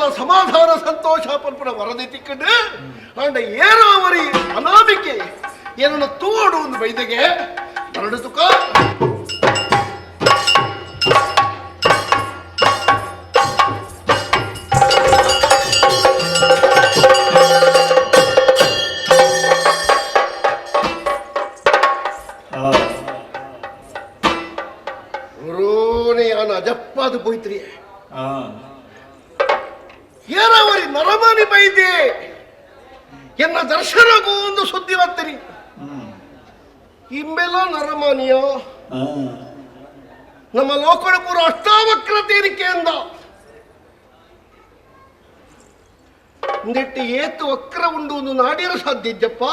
ಪನ್ಪುಳ ಸಮಾಧಾನ ಸಂತೋಷ ಪನ್ಪುಳ ವರದಿ ತಿಕ್ಕಂಡು ಅಂಡ ಏರೋವರಿ ಅನಾಮಿಕೆ ಏನನ್ನ ತೂಡು ಒಂದು ಬೈದೆಗೆ ಮರಡು ತುಕ. ಅಜಪ್ಪಾದ ಪೋಯ್ತ್ರಿ ಏರಾವರಿ ಬೈದೆ ಎನ್ನ ದರ್ಶನಕ್ಕೂ ಒಂದು ಸುದ್ದಿ ಬರ್ತೀರಿ ಇಂಬೆಲ್ಲ ನರಮಾನಿಯ? ನಮ್ಮ ಲೋಕಡಪುರ ಅಷ್ಟಾವಕ್ರ ತೀರಿಕೆಯಿಂದ ಒಂದಿಟ್ಟು ಏತು ವಕ್ರ ಉಂಡು ಒಂದು ನಾಡಿರ ಸಾಧ್ಯ ಇದ್ದಪ್ಪ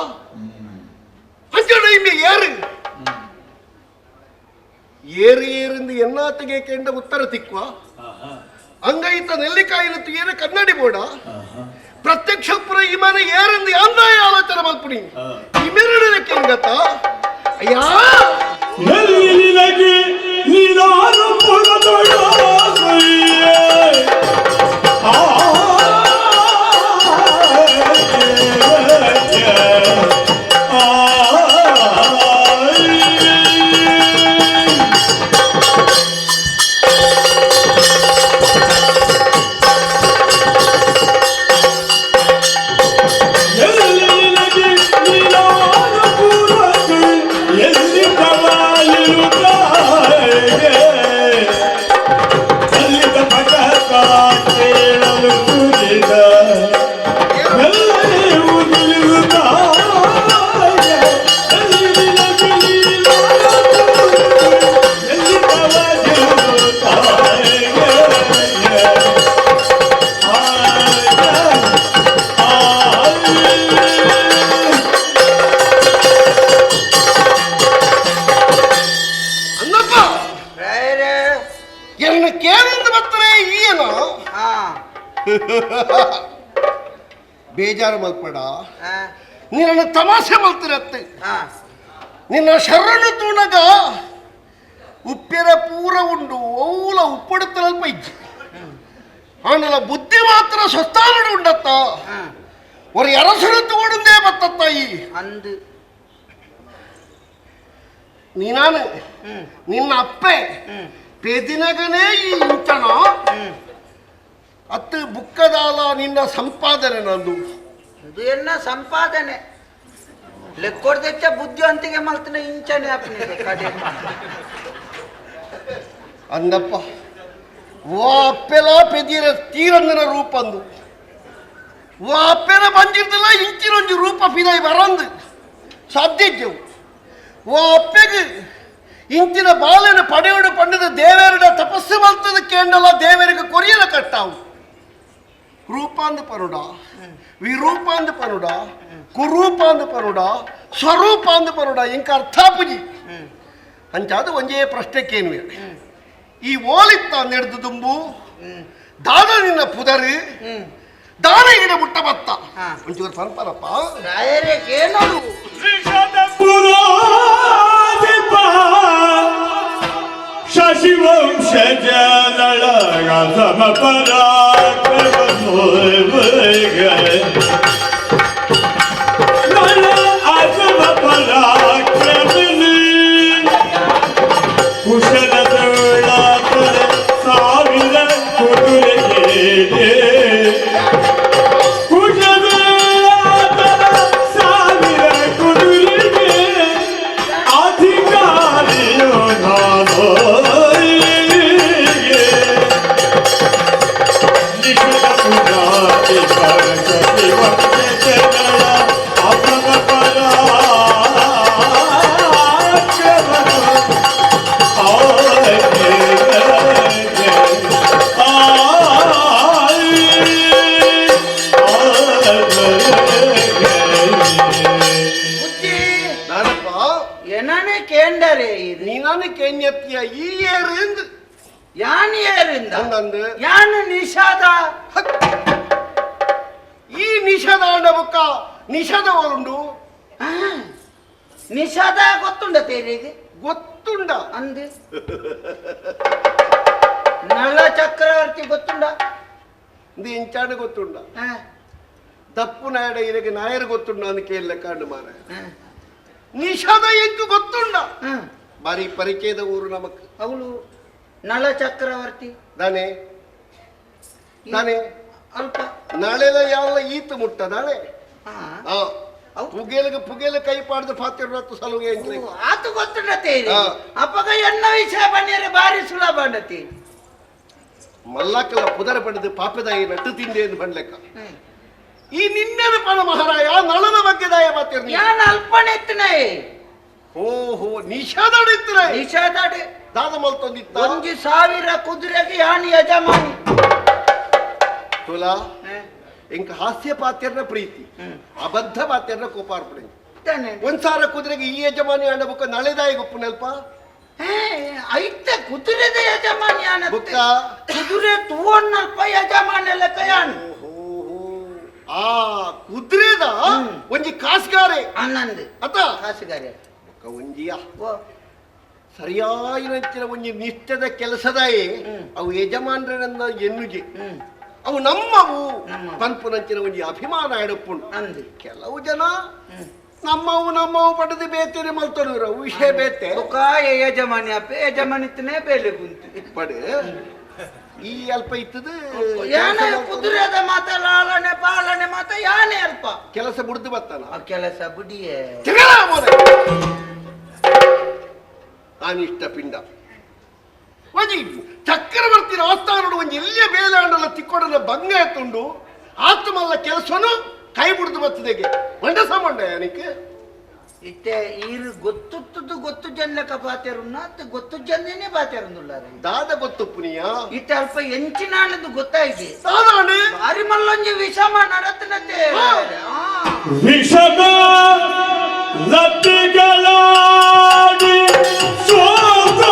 ಅಂಜಡ ಏರಿ ಏರು ಏರು ಏರಿಂದ ಎನ್ನ ಕೆಂಡ ಉತ್ತರ ತಿಕ್ವ? ಅಂಗೈತ ನೆಲ್ಲಿಕಾಯಿನ ತುಗಿಯರೆ ಕನ್ನಡಿ ಬೋಡ ಪ್ರತ್ಯಕ್ಷ ಪುರ ಈ ಮನೆ ಏರಿಂದ ಅಂದಾಯ ಆಲೋಚನೆ ಮಲ್ಪುಣಿ ಇಮೆರಡಕ್ಕೆ ನಿನ್ನ ತಮಾಷೆ ಮಲ್ತಿರತ್ತೆ ಹಾ ನಿನ್ನ ಶರಣು ತೂಣಗ ಉಪ್ಪಿರ ಪೂರ ಉಂಡು ಓಲ ಉಪ್ಪಡುತ್ತಲಲ್ಪ ಇಜ್ಜಿ ಆನಲ ಬುದ್ಧಿ ಮಾತ್ರ ಸ್ವಸ್ಥಾನಡು ಉಂಡತ್ತ ಹಾ ஒரு அரசு தோடுந்தே பத்தத்தாயி ಅಂದು ನೀ ನಾನು ಹ್ಮ್ ನಿನ್ನ ಅಪ್ಪೆ ಹ್ಮ್ ಪೆದಿನಗನೇ ಈ ಇಂಚಣ ಹ್ಮ್ ಅತ್ತು ಬುಕ್ಕದಾಲ ನಿನ್ನ ಸಂಪಾದನೆ ನಂದು ಇದು ಎನ್ನ ಸಂಪಾದನೆ. ಲೆಕ್ಕೊಡ್ದೆಚ್ಚ ಬುದ್ಧಿವಂತಿಗೆ ಮಲ್ತನ ಇಂಚನೆ ಅಪ್ಪನಿಗೆ ಕಡೆ ಅಂದಪ್ಪ ಅಪ್ಪೆಲ ಪೆದಿರ ತೀರಂದನ ರೂಪಂದು ವಾ ಅಪ್ಪೆಲ ಬಂದಿರ್ದಲ್ಲ ಇಂಚಿನೊಂದು ರೂಪ ಪಿದಾಯಿ ಬರಂದು. ಸಾಧ್ಯವು ವಾ ಅಪ್ಪೆಗೆ ಇಂಚಿನ ಬಾಲನ ಪಡೆಯೋಡು ಪಂಡದ ದೇವೇರಡ ತಪಸ್ಸು ಮಲ್ತದ ಕೇಂಡಲ ದೇವರಿಗೆ ಕೊರಿಯಲ ಕಟ್ಟಾವು. ರೂಪಾಂದ ಪರುಡ ವಿರೂಪಾಂದ ಪರುಡ ಕುರೂಪಾಂದ ಪರುಡ ಸ್ವರೂಪಾಂದ ಪರುಡ ಇಂಕ ಅರ್ಥಾಪುಜಿ ಅಂಚಾದ ಒಂಜೇ ಪ್ರಶ್ನೆಕ್ಕೇನು ಈ ಓಲಿತ್ತ ನೆಡ್ದು ದುಂಬು ದಾನ ದಾದ ನಿನ್ನ ಪುದರಿ ಹ್ಮ್ ದಾನ ಗಿಡ ಮುಟ್ಟ ಬತ್ತ. ಒಂಚೂರು ಪರಪರಪ್ಪ ಶಶಿವಂಶ ಏನದು ಶಶಿವಂಶಜ ನಳಗ ನಳ ಕೇಂಡರೆ ಇದು ನೀನಾನೆ ಕೇನ್ಯತ್ಯ ಈ ಏರಿಂದ ಯಾನ್ ಏರಿಂದ ಹಂಗಂದು ಯಾನ್ ನಿಷಾದ. ಈ ನಿಷದಾಂಡ ಬುಕ್ಕ ನಿಷದ ಉಂಡು ಆ, ನಿಷಾದ ಗೊತ್ತುಂಡ ತೇರಿಗೆ? ಗೊತ್ತುಂಡ. ಅಂದು? ನಳ ಚಕ್ರವರ್ತಿ ಗೊತ್ತುಂಡ? ಇದು ಎಂಚಾಣ ಗೊತ್ತುಂಡ. ಆ, ದಪ್ಪು ನಾಡ ಇದಕ್ಕೆ ನಾಯರ್ ಗೊತ್ತುಂಡ ಅಂತ ಕೇಳಲೆ ಕಾಂಡು ಮಾರ ಆ, ನಿಷಾದ ಎಂದು ಗೊತ್ತುಂಡ. ಬಾರಿ ಪರಿಚಯದ ಊರು ನಮಕ್. ಅವಳು ನಳ ಚಕ್ರವರ್ತಿ. ನಾನೆ ನಾನೆ ಅಲ್ಪ. ನಾಳೆಲ್ಲ ಯಾವ ಈತ ಮುಟ್ಟ ನಾಳೆ. ಪುಗೇಲಿಗೆ ಪುಗೇಲ ಕೈ ಪಾಡ್ದು ಪಾತಿರ್ನತ್ತು ಸಲುಗೆ ಆತು ಗೊತ್ತುಂಡತೆ ಅಪ್ಪಗ ಎನ್ನ ವಿಷಯ ಬನ್ನಿರ ಬಾರಿ ಸುಲಭ ಅಂಡತಿ. ಮಲ್ಲಕ್ಕ ಪುದರ ಬಂದದ್ದು ಪಾಪದಾಯಿ ನಟ್ಟು ತಿಂದೆ ಎಂದು ಬಂಡ್ಲೆಕ್ಕ ಈ ನಿನ್ನೆದ ಪಣ ಮಹಾರಾಯ ನಳನ ಬಗ್ಗೆ ದಯ ಮಾತಿರ್ನಿ ಯಾನ್ ಅಲ್ಪನೆತ್ತನೆ? ಓಹೋ ನಿಷಾದಡಿತ್ರ ನಿಷಾದಾಡೆ. ದಾದ ಮಲ್ತೊಂದಿತ್ತ ಒಂಜಿ ಸಾವಿರ ಕುದುರೆಗೆ ಯಾನ್ ಯಜಮಾನಿ? ತುಲಾ ಇಂಕ ಹಾಸ್ಯ ಪಾತ್ಯರ್ನ ಪ್ರೀತಿ ಅಬದ್ಧ ಪಾತ್ಯರ್ನ ಕೋಪಾರ್ಪಣೆ. ಒಂದ್ ಸಾವಿರ ಕುದುರೆಗೆ ಈ ಯಜಮಾನಿ ಆಂಡ ಬುಕ್ಕ ನಳೆದಾಯಿ ಗೊಪ್ಪು ನೆಲ್ಪ ಏ, ಐತೆ ಕುದುರೆದ ಯಜಮಾನಿ ಬುಕ್ಕ? ಅನ್ನತ್ತೆ ಕುದುರೆ ತೂವಣ್ಣಲ್ಪ ಯಜಮಾನಿ ಅಲ್ಲ ಕಯಾನ್ ಆ ಕುದುರೆದ ಒಂಜಿ ಕಾಸ್ಗಾರೆ. ಅನ್ನಂದು ಅತ ಕಾಸುಗಾರೆ. ಬುಕ್ಕ ಒಂಜಿಯ ಓ. ಸರಿಯಾಗಿನ ಒಂಜಿ ನಿಷ್ಠದ ಕೆಲಸದಾಯೇ. ಅವು ಯಜಮಾನ್ರನ್ನ ಎನ್ನುಜಿ. ಅವು ನಮ್ಮವು ಪಂಪುನಂಚಿನ ಒಂಜಿ ಅಭಿಮಾನ ಎಡಪ್ಪುಂಡು ಅಂದು ಕೆಲವು ಜನ ನಮ್ಮವು ನಮ್ಮವು ಪಡೆದು ಬೇತೇರಿ ಮಲ್ತರು ವಿಷಯ ಬೇತೆ. ಯಜಮಾನಿ ಅಪ್ಪ ಯಜಮಾನಿತನೇ ಬೇಲೆ ಕುಂತು ಪಡೆ. ಈ ಅಲ್ಪ ಇತ್ತದ ಯಾನ ಕುದುರೆದ ಮಾತ ಲಾಲನೆ ಪಾಲನೆ ಮಾತ ಯಾನೆ ಅಲ್ಪ. ಕೆಲಸ ಬುಡ್ದು ಬತ್ತಾನ ಆ ಕೆಲಸ ಬುಡಿಯೇ. ಜಗಳ ಮೋರೆ. ನಾನಿಷ್ಟ ಪಿಂಡ. ಒಂಜಿ ಚಕ್ರವರ್ತಿನ ಆಸ್ಥಾನಡು ಒಂಜಿ ಎಲ್ಲಿಯ ಬೇಲಾಂಡಲ ತಿಕ್ಕೊಡನ ಭಂಗ ಎತ್ತುಂಡು ಆತ್ಮಲ್ಲ ಕೆಲಸನು ಕೈ ಬಿಡ್ದು ಬತ್ತದೆಗೆ ಮಂಡಸ ಮಂಡ ಯಾನಿಕ್ಕೆ ಇತ್ತೆ ಈರು ಗೊತ್ತುತ್ತದು ಗೊತ್ತು ಜನಲಕ ಬಾತೆರುನ್ನ ಅತ್ತು ಗೊತ್ತು ಜನನೇ ಪಾತ್ಯರುಂದುಲ್ಲಾರೆ ದಾದ ಗೊತ್ತು ಪುನಿಯ ಇತ್ತೆ ಅಲ್ಪ ಎಂಚಿನಾಣದು ಗೊತ್ತಾಯ್ತು. ದಾದಾಣೆ ಬಾರಿ ಮಲ್ಲೊಂಜಿ ವಿಷಮ ನಡತನತೆ ವಿಷಮ ಲತ್ತಿಗಳಾಡಿ ಸೋತು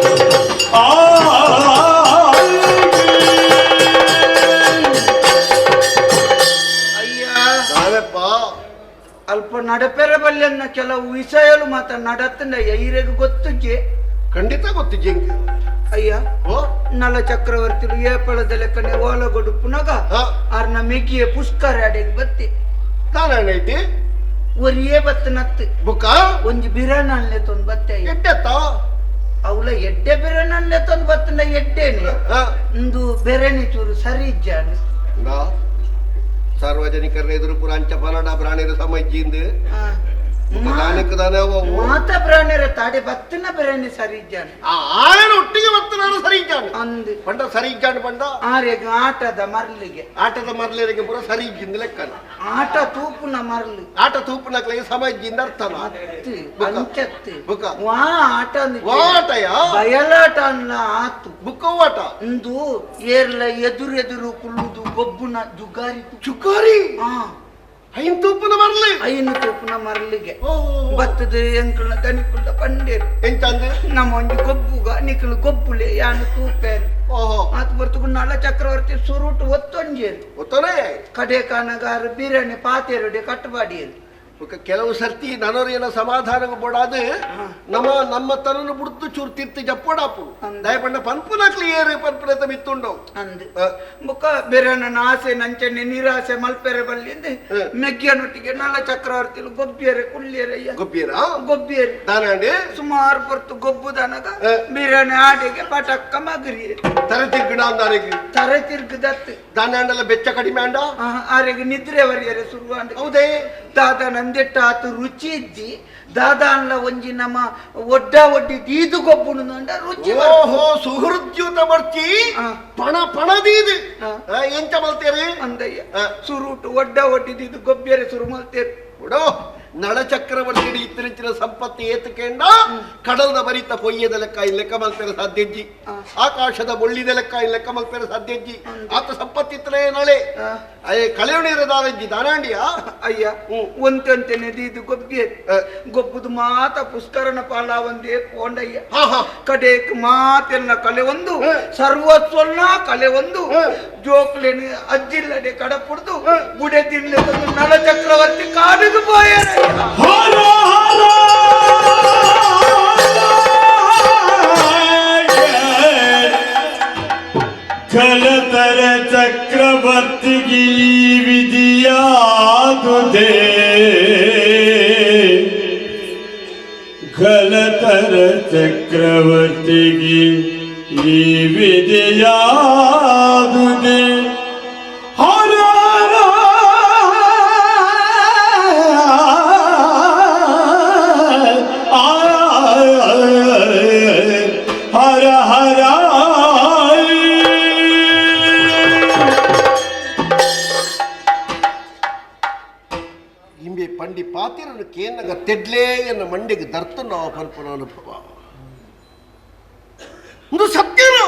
ಅಲ್ಪ ನಡಪೆರ ಬಲ್ಯನ್ನ ಕೆಲವು ವಿಷಯಲು ಮಾತ ನಡತನ ಐರೆಗೆ ಗೊತ್ತಿಜ್ಜೆ? ಖಂಡಿತ ಗೊತ್ತು ಜಿಂಕ್ ಅಯ್ಯ ಓ. ನಲ ಚಕ್ರವರ್ತಿಲು ಏಪಳದ ಲೆಕ್ಕನೆ ಓಲಗೊಡು ಪುನಗ ಆರ್ನ ಮೆಗಿಯ ಪುಷ್ಕರ ಅಡೆಗೆ ಬತ್ತಿ ನಾನೇನೈತಿ ಒರಿಯೇ ಬತ್ತನತ್ತು ಬುಕ ಒಂಜಿ ಬಿರನಲ್ಲೆ ತೊಂದ್ ಬತ್ತೆ ಎಡ್ಡೆತ್ತ ಅವಳ ಎಡ್ಡೆ ಬೆರನಲ್ಲೆ ತೊಂದ್ ಬತ್ತನ ಎಡ್ಡೇನೆ. ಒಂದು ಇಂದು ಬೆರೆನಿ ಚೂರು ಸರಿ ಇಜ್ಜಾನೆ ಸಾರ್ವಜನಿಕರ ಎದುರು ಪುರಾಂಚ ಪನಡ ಪ್ರಾಣಿರ ಸಮಜ್ಜಿಂದ ಆ, ದಾನಕ್ಕೆ ದಾನ ಅವು. ಮಾತ ಪ್ರಾಣಿರ ತಾಡೆ ಬತ್ತಿನ ಪ್ರಾಣಿ ಸರಿ ಇಜ್ಜಾನೆ ಆ ಆಯನ ಒಟ್ಟಿಗೆ ಬರ್ತನಾರು ಸರಿ ಇದ್ದಾನೆ ಅಂದು. ಪಂಡ ಸರಿ ಇದ್ದಾನೆ ಪಂಡ. ಆರೆಗ ಆಟದ ಮರ್ಲಿಗೆ. ಆಟದ ಮರ್ಲೇರಿಗೆ ಪುರ ಸರಿ ಇದ್ದಿಂದ ಲೆಕ್ಕನ. ಆಟ ತೂಪುನ ಮರ್ಲು. ಆಟ ತೂಪನಕ್ಲಿಗೆ ಸಮಜ್ಜಿಂದ ಅರ್ಥನ. ಅತ್ತು. ಅಂಚತ್ತು. ಬುಕ್ಕ. ವಾ ಆಟ ವಾಟಯ ಬಯಲಾಟ ಅನ್ನ ಆತು. ಬುಕ್ಕವಾಟ ಇಂದು ಏರ್ಲ ಎದುರು ಎದುರು ಗೊಬ್ಬುನ ಜುಗಾರಿ ಚುಕಾರಿ ಐನ್ ತೂಪುನ ಮರಲಿ? ಐನು ತೂಪುನ ಮರಲಿಗೆ. ಬತ್ತದ ಎಂಕುಲ ತನಿಕುಲ್ಲ ಪಂಡೇರು. ಎಂತಂದು ನಮ್ಮ ಒಂಜಿ ಗೊಬ್ಬುಗ ನಿಕಲು ಗೊಬ್ಬುಲೆ ಯಾನು ತೂಪೇನು ಓಹೋ. ಆತು ಬರ್ತುಗು ನಳ ಚಕ್ರವರ್ತಿ ಸುರುಟು ಒತ್ತೊಂಜೇರು. ಗೊತ್ತೋನೆ ಕಡೆ ಕಾನಗಾರ ಬಿರಿಯಾನಿ ಪಾತೇರುಡೆ ಕಟ್ಟಬಾಡಿಯರು ಕೆಲವು ಸರ್ತಿ ನನರೇನ ಸಮಾಧಾನ ಬೋಡಾದ ನಮ್ಮ ನಮ್ಮ ತನನು ಬುಡ್ತು ಚೂರು ತಿರ್ತಿ ಜಪ್ಪೋಡಾಪು. ದಯಪಣ್ಣ ದಯಪಂಡ ಪನ್ಪುನಕ್ಲಿ ಏರು ಪನ್ಪುನತ ಮಿತ್ತುಂಡು. ಅಂದು. ಬುಕ್ಕ ಬೇರೆ ನನ್ನ ಆಸೆ ನಂಚನೆ ನಿರಾಸೆ ಮಲ್ಪೆರೆ ಬಲ್ಲಿಂದ. ಮೆಗ್ಗಿಯನೊಟ್ಟಿಗೆ ನಳ ಚಕ್ರವರ್ತಿಲು ಗೊಬ್ಬಿಯರೆ ಕುಳ್ಳಿಯರಯ್ಯ ಗೊಬ್ಬಿಯರ? ಗೊಬ್ಬಿಯರೆ. ದಾನಾಂಡಿ ಸುಮಾರು ಬರ್ತು ಗೊಬ್ಬು ದನಗ. ಹ. ಬಿರಿಯಾನಿ ಆಡಿಗೆ ಪಟಕ್ಕ ಮಗರಿ. ತರ ಗಿಡ ಅಂದಾರಿಗೆ ತರ ತಿರ್ಗಿದತ್ತು. ಬೆಚ್ಚ ಕಡಿಮೆ ಅಂಡ ಆರೆಗೆ ನಿದ್ರೆ ಬರಿಯರೆ ಶುರುವಾಂಡ ಹೌದೇ. ದಾದ ನಂದೆಟ್ಟ ಆತು ರುಚಿ ಇದ್ದಿ ಅನ್ಲ ಒಂಜಿ ನಮ್ಮ ಒಡ್ಡ ಒಡ್ಡಿ ದೀದು ಅಂಡ ರುಚಿ. ಓಹೋ ಸುಹೃದ್ಯೂತ ಬರ್ತಿ ಪಣ ಪಣ. ಆ, ಎಂತ ಮಲ್ತೇರಿ ಅಂದಯ್ಯ. ಸುರುಟು ಒಡ್ಡ ಒಡ್ಡಿ ದೀದು ಗೊಬ್ಬೆರೆ ಸುರು ಮಲ್ತೇರಿ. ಬಿಡೋ. ನಳ ಚಕ್ರವರ್ತಿ ಇತ್ತಿನ ಸಂಪತ್ತಿ ಏತಕೇಂಡ ಕಡಲದ ಬರಿತ ಪೊಯ್ಯದ ಲೆಕ್ಕ ಇಲ್ಲಿ ಲೆಕ್ಕ ಮಲ್ಪೆರ ಸಾಧ್ಯಜ್ಜಿ. ಆಕಾಶದ ಬೊಳ್ಳಿದ ಲೆಕ್ಕ ಇಲ್ಲಿ ಲೆಕ್ಕ ಮಲ್ಪೆರ ಸಾಧ್ಯಜ್ಜಿ. ಆತ ಸಂಪತ್ತು ನಳೆ. ನಾಳೆ ಅಯ್ಯ ಕಳೆಯಣಿರ ದಾರಜ್ಜಿ ದಾನಾಂಡಿಯ? ಅಯ್ಯ ಹ್ಮ್. ನದಿ ಇದು ಗೊಬ್ಬೆ. ಗೊಬ್ಬುದು ಮಾತ ಪುಷ್ಕರನ ಪಾಲ ಒಂದೇ ಪೋಂಡಯ್ಯ ಕಡೆ ಮಾತೆಲ್ಲ ಕಲೆ ಒಂದು ಸರ್ವಸ್ವನ್ನ ಕಲೆ ಒಂದು. ಜೋಕ್ಲಿನ ಅಜ್ಜಿಲ್ಲದೆ ಕಡ ಪುಡ್ದು ಬುಡೆ ತಿನ್ನದು ನಳ ಚಕ್ರವರ್ತಿ ಕಾಡಿದು ಹೋಯ ತೆಡ್ಲೇ ಎನ್ನ ದರ್ತ ನಾವು ಪಲ್ಪನ ಅನುಭವ ಒಂದು ಸತ್ಯನು.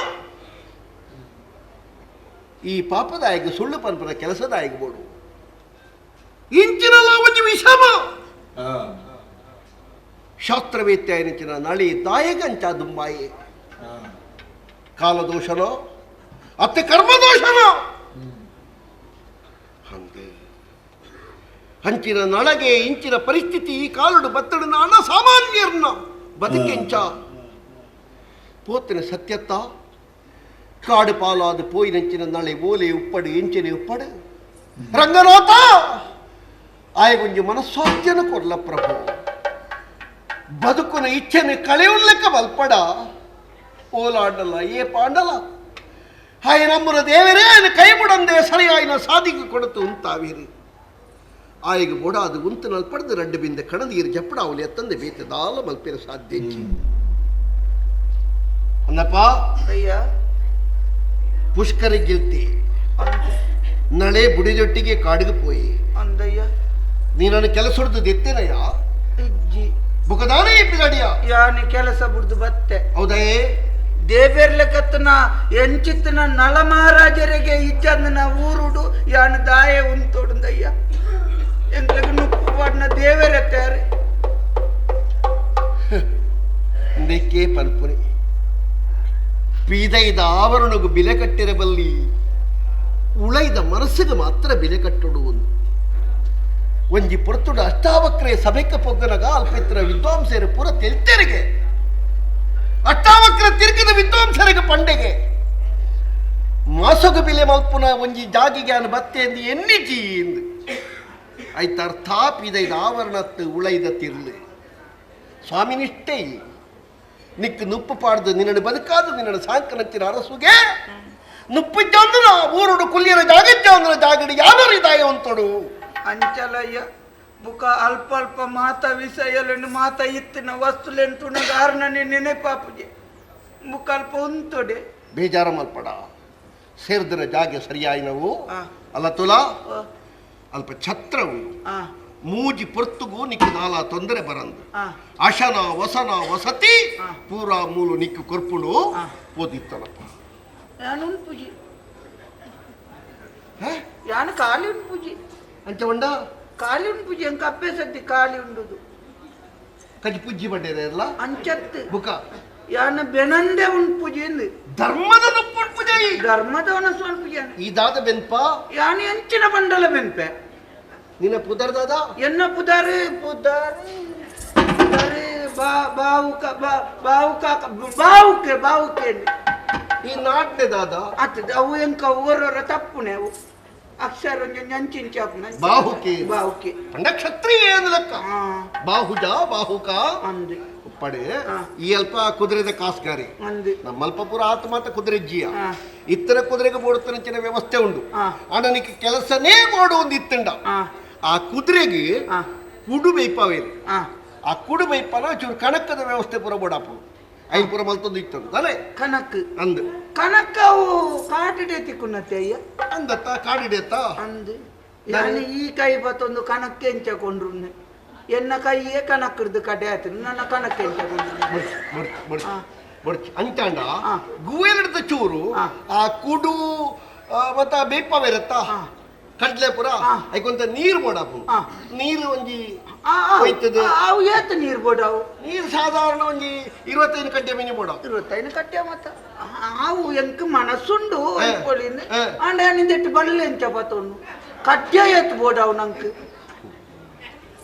ಈ ಪಾಪದಾಯಕ ಸುಳ್ಳು ಪಲ್ಪನ ಕೆಲಸದಾಯಕ ಬೋಡು. ಇಂಚಿನ ಲಾವಜಿ ವಿಷಮ. ಶಾಸ್ತ್ರವೇತ್ಯ ಇಂಚಿನ ನಳಿ ದಾಯಗಂಚ ದುಂಬಾಯಿ ಕಾಲದೋಷನೋ ಅತ್ತೆ ಕರ್ಮದೋಷನೋ. ಹಂಗೆ. ಹಂಚಿನ ನಳಗೆ ಇಂಚಿನ ಪರಿಸ್ಥಿತಿ ಈ ಕಾಲುಡು ಬತ್ತಡು ನಾನ ಸಾಮಾನ್ಯರ್ನ ಬದುಕೆಂಚ. ಪೋತಿನ ಸತ್ಯತ್ತ, ಕಾಡು ಪಾಲಾದ ಪೋಯಿನಂಚಿನ ನಳೆ ಓಲೆ ಉಪ್ಪಡು ಎಂಚಿನ ಉಪ್ಪಡು. ರಂಗನಾಥ, ಆಯಗೊಂಜಿ ಮನಸ್ವಾಧ್ಯನ ಕೊರ್ಲ ಪ್ರಭು. ಬದುಕುನ ಇಚ್ಛೆನ ಕಳೆಯುಳ್ಳಕ್ಕ ಬಲ್ಪಡ. ಓಲಾಡಲ್ಲ, ಏ ಪಾಂಡಲ. ಹಾಯ ನಮ್ಮರ ದೇವರೇ ಕೈ ಬಿಡಂದೆ ಸರಿಯಾಯಿನ ಸಾಧಿಗೆ ಕೊಡುತ್ತು ಅಂತಾವಿರಿ ಆಯಿಗೆ ಬೊಡ ಅದು ಉಂತು ನಲ್ಪಡ್ದು ರಡ್ಡು ಬಿಂದ ಕಣದೀರು ಜಪ್ಪಡ ಅವಳು ಎತ್ತಂದೆ ಬೇತದಾಲ ಮಲ್ಪಿರ ಸಾಧ್ಯ ಅನ್ನಪ್ಪ ಅಯ್ಯ. ಪುಷ್ಕರ ಗೆಲ್ತಿ. ನಳೆ ಬುಡಿ ಜೊಟ್ಟಿಗೆ ಕಾಡಿಗೆ ಪೋಯಿ. ಅಂದಯ್ಯ. ನೀನನ್ನು ಕೆಲಸ ಹೊಡೆದು ದೆತ್ತೇನಯ್ಯ ಇಜ್ಜಿ ಬುಕದಾನೇ ಇಪ್ಪಿದಡಿಯ ಯಾನಿ ಕೆಲಸ ಬುಡ್ದು ಬತ್ತೆ. ಹೌದೇ? ದೇಬೇರ್ಲೆಕತ್ತನ ಎಂಚಿತ್ತನ ನಳ ಮಹಾರಾಜರಿಗೆ ಇಜ್ಜಂದನ ಊರುಡು ಯಾನ ದಾಯ ಉಂತೋಡುಂದಯ್ಯ. ಎಂಕ್ಲೆಗ್ ನುಪ್ಪು ಪಡ್ನ ನೆಕ್ಕೆ ಪಲ್ಪುರಿ. ಪೀದೈದ ಆವರಣಗೂ ಬೆಲೆ ಕಟ್ಟಿರಬಲ್ಲಿ, ಉಳೈದ ಮನಸ್ಸಿಗೆ ಮಾತ್ರ ಬೆಲೆ ಕಟ್ಟುಡು ಒಂದು ಒಂಜಿ ಪುರತುಡ ಅಷ್ಟಾವಕ್ರೆ ಸಭೆಕ ಪೊಗ್ಗನಗ ಅಲ್ಪಿತ್ರ ವಿದ್ವಾಂಸರು ಪುರ ತೆಲ್ತೆರಿಗೆ. ಅಷ್ಟಾವಕ್ರ ತಿರುಗಿದ ವಿದ್ವಾಂಸರಿಗೆ ಪಂಡೆಗೆ. ಮಾಸಗು ಬಿಲೆ ಮಲ್ಪುನ ಒಂಜಿ ಜಾಗಿಗೆ ಅನು ಬತ್ತೆ ಎಂದು ಎನ್ನಿಜಿ ಎಂದು. ಐತ ಅರ್ಥ ಪೀದೈದ ಆವರಣತ್ತು ಉಳೈದ ತಿರ್ಲು. ಸ್ವಾಮಿನಿಷ್ಠೆ ನಿಕ್ ನುಪ್ಪು ಪಾಡ್ದು ನಿನ್ನನ್ನು ಬದುಕಾದ ನಿನ್ನನ್ನು ಸಾಂಕನತ್ತಿನ ಅರಸುಗೆ. ನುಪ್ಪು ಚಂದ್ರ ಊರುಡು ಕುಲ್ಲಿಯರ ಜಾಗಜ್ಜಾಂದ್ರ ಜಾಗಡಿ ಯಾರು ಇದಾಯ ಅಂತೋಡು. ಅಂಚಲಯ್ಯ ಬುಕ ಅಲ್ಪ ಅಲ್ಪ ಮಾತ ವಿಷಯలను ಮಾತ ಇತ್ತಿನ ವಸ್ತುಲೆಂಟುನ ಗಾರ್ನನೆ ನೆನೆಪಾಪುಜೆ ಬುಕ ಅಲ್ಪ ಉಂತೊಡೆ. ಬೇಜಾರ ಮಲ್ಪಡ ಸೇರಿದ್ರ ಜಾಗ ಸರಿಯಾಯಿನವು. ಅಲ್ಲ ತುಲಾ ಅಲ್ಪ ಛತ್ರ ಉಂಡು ಆ, ಮೂಜಿ ಪೊರ್ತುಗೂ ನಿಕ್ಕು ನಾಲ ತೊಂದರೆ ಬರಂದು. ಅಶನ ವಸನ ವಸತಿ. ಪೂರ ಮೂಲು ನಿಕ್ಕು ಕೊರ್ಪುಡು. ಓದಿತ್ತನಪ್ಪ ಯಾನು ಪೂಜಿ? ಹ? ಯಾನು ಕಾಲಿ ಉನ್ ಪೂಜಿ? ಅಂಚ ಉಂಡ ಖಾಲಿ ಉಂಡು ಪೂಜಿ ಎಂಕ ಅಪ್ಪೆ ಸದ್ದಿ ಕಾಲಿ ಉಂಡುದು. ಕಜಿ ಪುಜ್ಜಿ ಅಲ್ಲ ಅಂಚತ್ತು. ಬುಕ. ಯಾನ ಬೆನಂದೆ ಉಂಡು ಪೂಜೆ ಎಂದು. ಧರ್ಮದ ಪೂಜೆ ಧರ್ಮದವನ ಸ್ವಾಮಿ ಪೂಜೆ. ಇದಾದ ಬೆನ್ಪ? ಯಾನ ಎಂಚಿನ ಬಂಡಲ ಬೆನ್ಪೆ? ನಿನ್ನ ಪುದರ್ದದ ಎನ್ನ ಪುದಾರಿ? ಪುದಾರಿ. ಪುದಾರಿ ಬಾ ಬಾವುಕ ಬಾ ಬಾವುಕ ಬಾವುಕೆ ಬಾವುಕೆ. ಈ ನಾಟ್ನೆ ದಾದ? ಅತ್ತ ಅವು ಎಂಕ ಓರೋರ ತಪ್ಪುನೆ ಅವು. ಅಕ್ಷರ ನಂಚಿನ ಚಾಪ್ನ. ಬಾಹುಕೆ. ಬಾವುಕೆ ಪಂಡ ಕ್ಷತ್ರಿಯ ಏನು ಲೆಕ್ಕ? ಬಾಹುಜ ಬಾಹುಕ? ಅಂದೆ. ಪಡೆ. ಈ ಅಲ್ಪ ಕುದುರೆದ ಕಾಸ್ಗಾರಿ ನಮ್ಮಲ್ಪಪುರ ಆತ ಮಾತ ಕುದುರೆ ಜಿಯ ಹಾ. ಇತ್ತರ ಕುದುರೆಗೆ ಬೋಡುತ್ತನಂಚಿನ ವ್ಯವಸ್ಥೆ ಉಂಡು. ಅಣ್ಣನಿಗೆ ಕೆಲಸನೇ ಮಾಡು ಒಂದು ಇತ್ತಂಡ ಆ ಕುದುರೆಗೆ ಕುಡು ಬೈಪಾವೆ ಆ. ಕುಡು ಬೈಪಾನ ಚೂರು ಕಣಕ್ಕದ ವ್ಯವಸ್ಥೆ ಪುರ ಬೋಡಾಪು ಐದು ಪುರ ಮಲ್ತೊಂದು ಇತ್ತು ತಾನೆ ಕನಕ್ ಅಂದ್. ಕನಕ ಕಾಡಿಡೆ ತಿಕ್ಕುನತ್ತೆ ಅಯ್ಯ. ಅಂದತ್ತ ಕಾಡಿಡೆತ್ತ? ಅಂದು. ನಾನು ಈ ಕೈ ಬತ್ತೊಂದು ಕನಕ್ಕೆ ಎಂಚಕೊಂಡ್ರು ಎನ್ನ ಕೈಯೇ ಕಣಕ್ಕಿಡ್ದು ಕಡೆ ಆಯ್ತು ನನ್ನ ಕಣಕ್ಕೆ ಎಂತ ಅಂತಂಡ. ಗುವೆಲಿಡ್ದ ಚೂರು. ಆ. ಕುಡು ಮತ್ತ ಬೇಪವಿರತ್ತ ಹಾ. ಕಡ್ಲೆಪುರ. ಐಕೊಂತ ನೀರು ಮಾಡಪು. ಹಾ. ನೀರು ಒಂಜಿ ಹೋಯ್ತದೆ. ಅವು ಏತ್ ನೀರು ಬೋಡವು ನೀರು ಸಾಧಾರಣ ಒಂಜಿ ಇರುವತ್ತೈದು ಕಡ್ಡೆ ಮಿನಿ ಬೋಡ ಇರುವತ್ತೈದು ಕಟ್ಟೆ ಮತ್ತ ಆವು ಎಂಕ್ ಮನಸ್ಸುಂಡು ಹಾ. ಅಂಡ ನಿಂದೆಟ್ಟು ಬರಲಿ ಎಂಚ ಬತ್ತೊಂಡು. ಕಟ್ಟೆ ಎತ್ತು ಬೋಡವು ನಂಗೆ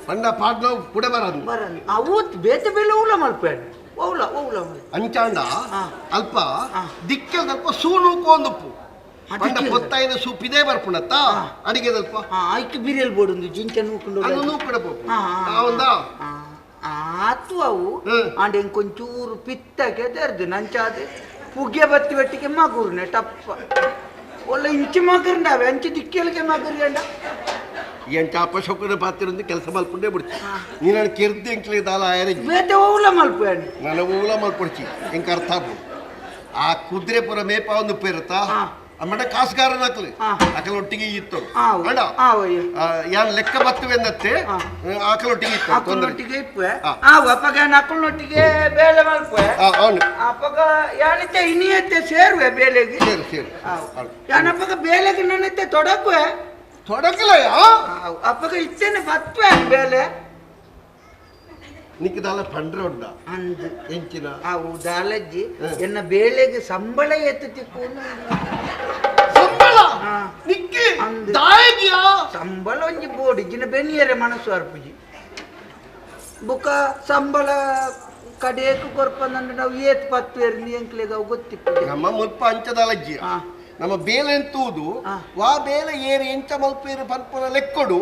ಪಂಡ ಪಾಡ್ನವು ಪುಡ ಬರದು. ಬರಲಿ ಅವು ಬೇತೆ ಬೇಲೆ ಊಲ ಮಲ್ಪೇಡ ಓಲ ಓಲ ಅಂಚಾಂಡ. ಅಲ್ಪ ಹಾ. ದಿಕ್ಕೆಲ್ದಲ್ಪ ಸೂನು ಕೋಂದುಪ್ಪು ಪಂಡ. ಪೊತ್ತಾಯಿನ ಸೂಪ್ ಇದೇ ಬರ್ಪುಣತ್ತ? ಅಡಿಗೆ ದಲ್ಪ ಹಾ ಆಯ್ಕೆ ಬಿರಿಯಲ್ ಬೋಡುಂದು ಜಿಂಚ ನೂಕೊಂಡು ಅದು. ನೂ ಕೂಡ ಪೋಪು. ಅವಂದಾ ಆತು ಅವು. ಹ್ಮ್. ಕೊಂಚೂರು ಪಿತ್ತ ಪಿತ್ತಕ್ಕೆ ತೆರೆದು ನಂಚಾದೆ ಪುಗ್ಗೆ ಬತ್ತಿ ಬೆಟ್ಟಿಗೆ ಮಗುರ್ನೆ ಟಪ್ಪ. ಒಳ್ಳೆ ಇಂಚು ಮಗರ್ಂಡಾವೆ ಅಂಚು ದಿಕ್ಕೆಲ್ಗೆ ಮಗರಿ ಅಂಡ. ಎಂಟ ಅಪಶಕುನ ಪಾತ್ರ ಕೆಲಸ ಮಲ್ಪುಂಡೇ ಬಿಡ್ತಿ. ನೀನು ಕೆರ್ದಿ ಎಂಕ್ಲೆ ದಾಲ ಆಯರಿಗೆ ಬೇತೆ ಓಲ ಮಲ್ಪೇಣ ನನ್ನ ಓಲ ಮಲ್ಪೊಡ್ಚಿ. ಎಂಕ ಅರ್ಥ ಆಗ್ಬೋದು? ಆ ಕುದುರೆ ಪುರ ಮೇಪ ಒಂದು ಪೇರುತ್ತಾ? ಅಮ್ಮಡ ಕಾಸುಗಾರನ ಹಾಕ್ಲಿ. ಆಕಲ ಒಟ್ಟಿಗೆ ಇತ್ತು. ಆ, ಯಾನ್ ಲೆಕ್ಕ ಬತ್ತವೆ ಅಂದತ್ತೆ. ಆಕಲ ಒಟ್ಟಿಗೆ ಇತ್ತು. ಒಟ್ಟಿಗೆ ಇಪ್ಪೆ. ಆವು ಅಪ್ಪಗ ನಕ್ಕನೊಟ್ಟಿಗೆ ಬೇಲೆ ಮಾಡ್ಕೊ ಅವನು ಅಪ್ಪಗ ಯಾನಿತ್ತೆ ಇನಿಯತ್ತೆ ಸೇರುವೆ ಬೇಲೆಗೆ. ಸೇರು ಸೇರು. ಯಾನಪ್ಪಗ ಬೇಲೆಗೆ ನನ್ನತ್ತೆ ತೊಡಕುವೆ ತೊಡಕಲಯ್ಯ. ಅಪ್ಪಗ ಇತ್ತೇನೆ ಬತ್ತುವೆ ಬೇಲೆ. ನಿಕ್ಕ ದಾಲ ಪಂಡ್ರೆ ಉಂಡ ಅಂದು. ಎಂಚಿನ? ಅವು ದಾಲಜ್ಜಿ. ಎನ್ನ ಬೇಳೆಗೆ ಸಂಬಳ ಎತ್ತು ತಿಕ್ಕು ಸಂಬಳ? ಹಾ. ನಿಕ್ಕಿ? ಅಂದು. ದಾಯಗಿಯಾ? ಸಂಬಳ ಒಂಜಿ ಬೋಡಿ ಜಿನ ಬೆನ್ನಿಯರೆ ಮನಸ್ಸು ಅರ್ಪುಜಿ. ಬುಕ್ಕ ಸಂಬಳ ಕಡೆಯಕ್ಕೆ ಕೊರ್ಪಂದ್ರೆ ನಾವು ಏತ್ ಪತ್ತು ಎರ್ನಿ ಎಂಕ್ಲೆಗ ಅವು ಗೊತ್ತಿಪ್ಪುಜಿ. ನಮ್ಮ ಮುಲ್ಪ ಅಂಚದಾಲಜ್ಜಿ ಹಾ. ನಮ್ಮ ಬೇಲೆ ಎಂತೂದು ಹಾ. ವಾ ಬೇಲೆ ಏರಿ ಎಂಚ ಮಲ್ಪೇರು ಪನ್ಪುರ ಲೆಕ್ಕೊಡು.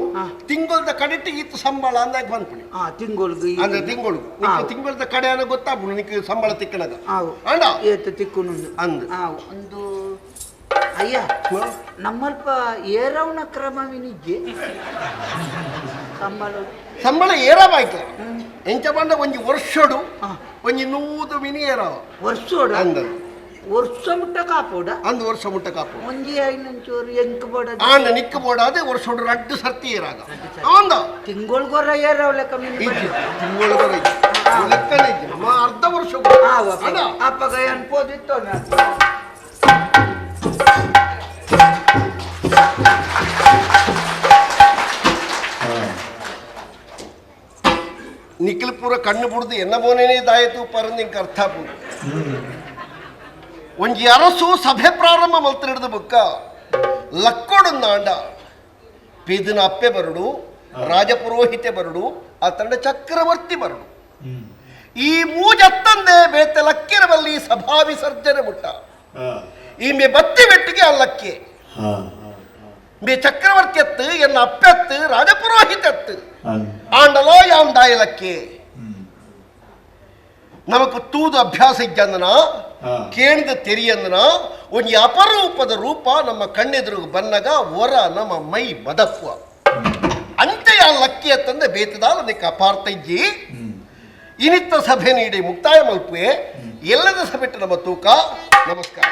ತಿಂಗಳದ ಕಡೆಟ್ಟು ಇತ್ತು ಸಂಬಳ ಅಂದಾಗ ಬಂದ್ಪುಣಿ ಆ ತಿಂಗೊಳ್ಗು ಅಂದ್ರೆ ತಿಂಗಳು. ತಿಂಗಳದ ಕಡೆ ಅನ್ನೋ ಗೊತ್ತಾಗ್ಬಿಡು ನಿಕ್ಕೆ ಸಂಬಳ ತಿಕ್ಕಣದ. ಅಂಡ ಏತ ಅಂದ್. ಒಂದು ಅಯ್ಯ ನಮ್ಮಲ್ಪ ಏರವನ ಕ್ರಮ ವಿನಿಜ್ಜೆ ಸಂಬಳ ಸಂಬಳ ಏರಬಾಯ್ತು ಎಂಚ ಬಂದ ಒಂಜಿ ವರ್ಷಡು. ಒಂಜಿ ನೂದು ಮಿನಿ ಏರಾವ. ವರ್ಷೋಡು? ಅಂದ ವರ್ಷ ಮುಟ್ಟ ಕಾಪೋಡ ಅಂದು ವರ್ಷ ಮುಟ್ಟ ಕಾಪು ಒಂಜಿ ಐನಂಚೂರು ಎಂಕ್ ಬೋಡ ಆಂಡ ನಿಕ್ಕ ಬೋಡಾದೆ ವರ್ಷಡು ರಡ್ಡು ಸರ್ತಿ ಮಿನಿ ಇಜ್ಜಿ ತಿಂಗಳು ಲೆಕ್ಕನೇ ಇಜ್ಜಿ. ನಮ್ಮ ಅರ್ಧ ವರ್ಷ ಅದ? ಅಪ್ಪಗ ಅನ್ಪೋದಿತ್ತು ನಿಖಿಲ್ ಪೂರ ಕಣ್ಣು ಬಿಡ್ದು ಎನ್ನ ಬೋನೇನೇ ದಾಯತು ಪರಂದು ಇಂಕ ಅರ್ಥ ಆಗ್ಬೋದು ಒಂಜಿ ಅರಸು ಸಭೆ ಪ್ರಾರಂಭ ಮಲ್ತಿಡಿದ ಬುಕ್ಕ ಲಕ್ಕೋಡು ನಾಂಡ. ಪಿದಿನ ಅಪ್ಪೆ ಬರಡು ರಾಜಪುರೋಹಿತೆ ಬರಡು ಆ ತಂಡ ಚಕ್ರವರ್ತಿ ಬರಡು. ಈ ಮೂಜತ್ತಂದೆ ಬೇತೆ ಲಕ್ಕಿನ ಬಲ್ಲಿ ಸಭಾ ವಿಸರ್ಜನೆ ಮುಟ್ಟ. ಈ ಮೇ ಬತ್ತಿ ಬೆಟ್ಟಿಗೆ ಅಲ್ಲಕ್ಕೆ ಮೇ ಚಕ್ರವರ್ತಿ ಎತ್ತು ಎನ್ನ ಅಪ್ಪೆತ್ತು ರಾಜಪುರೋಹಿತ ಎತ್ತು. ಆಂಡಲೋ ಯಾನ್ ನಮಕ್ ತೂದು ಅಭ್ಯಾಸ ಹಾ. ಕೇಳಿದ ತೆರಿಯಂದನ? ಒಂದು ಅಪರೂಪದ ರೂಪ ನಮ್ಮ ಕಣ್ಣೆದುರು ಬನ್ನಗ ವರ ನಮ್ಮ ಮೈ ಅಂತೆ ಆ ಲಕ್ಕಿ ಅತ್ತಂದೆ ಬೇತದಾಲ ನಿಕ್ಕ ಅಪಾರ್ಥಜ್ಜಿ ಇನಿತ್ತ ಸಭೆ ನೀಡಿ ಮುಕ್ತಾಯ ಮಲ್ಪುವೆ. ಎಲ್ಲದ ಸಭೆ ನಮ್ಮ ತೂಕ. ನಮಸ್ಕಾರ.